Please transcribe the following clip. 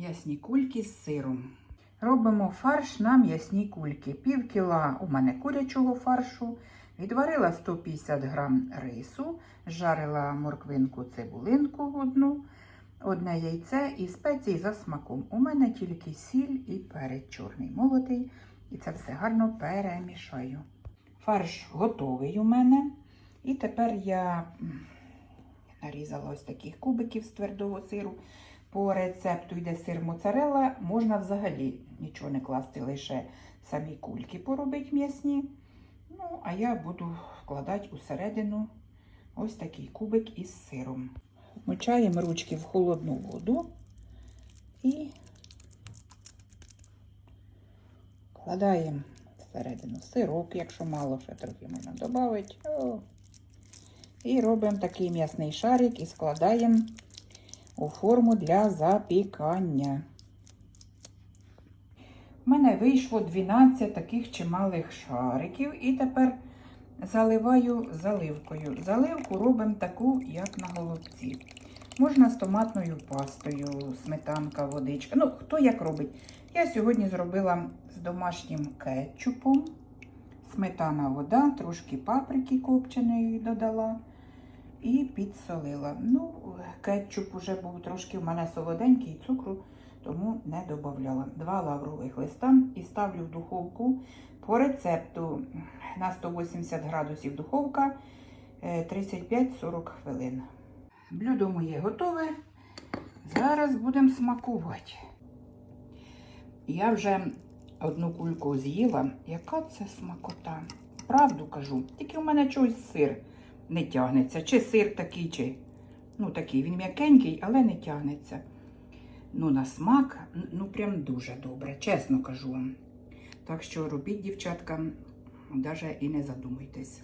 М'ясні кульки з сиром. Робимо фарш на м'ясні кульки. Пів кіла у мене курячого фаршу. Відварила 150 грам рису, жарила морквинку цибулинку одну, одне яйце і спеції за смаком. У мене тільки сіль і перець чорний молотий. І це все гарно перемішаю. Фарш готовий у мене. І тепер я нарізала ось таких кубиків з твердого сиру. По рецепту йде сир моцарелла. Можна взагалі нічого не класти, лише самі кульки поробити м'ясні. Ну, а я буду вкладати усередину ось такий кубик із сиром. Мочаємо ручки в холодну воду і вкладаємо всередину сирок, якщо мало, ще трохи можна додати. І робимо такий м'ясний шарик і складаємо у форму для запікання. У мене вийшло 12 таких чималих шариків, і тепер заливаю заливкою. Заливку робимо таку, як на голубці. Можна з томатною пастою, сметанка, водичка. Ну, хто як робить. Я сьогодні зробила з домашнім кетчупом. Сметана, вода, трошки паприки копченої додала і підсолила. Ну, кетчуп уже був трошки в мене солоденький, цукру, тому не додавала. Два лаврових листа і ставлю в духовку по рецепту на 180 градусів духовка е, 35-40 хвилин. Блюдо моє готове. Зараз будемо смакувати. Я вже одну кульку з'їла. Яка це смакота? Правду кажу, тільки у мене чогось сир не тягнеться. Чи сир такий, чи ну такий. Він м'якенький, але не тягнеться. Ну, на смак, ну прям дуже добре, чесно кажу вам. Так що робіть, дівчатка, навіть і не задумуйтесь.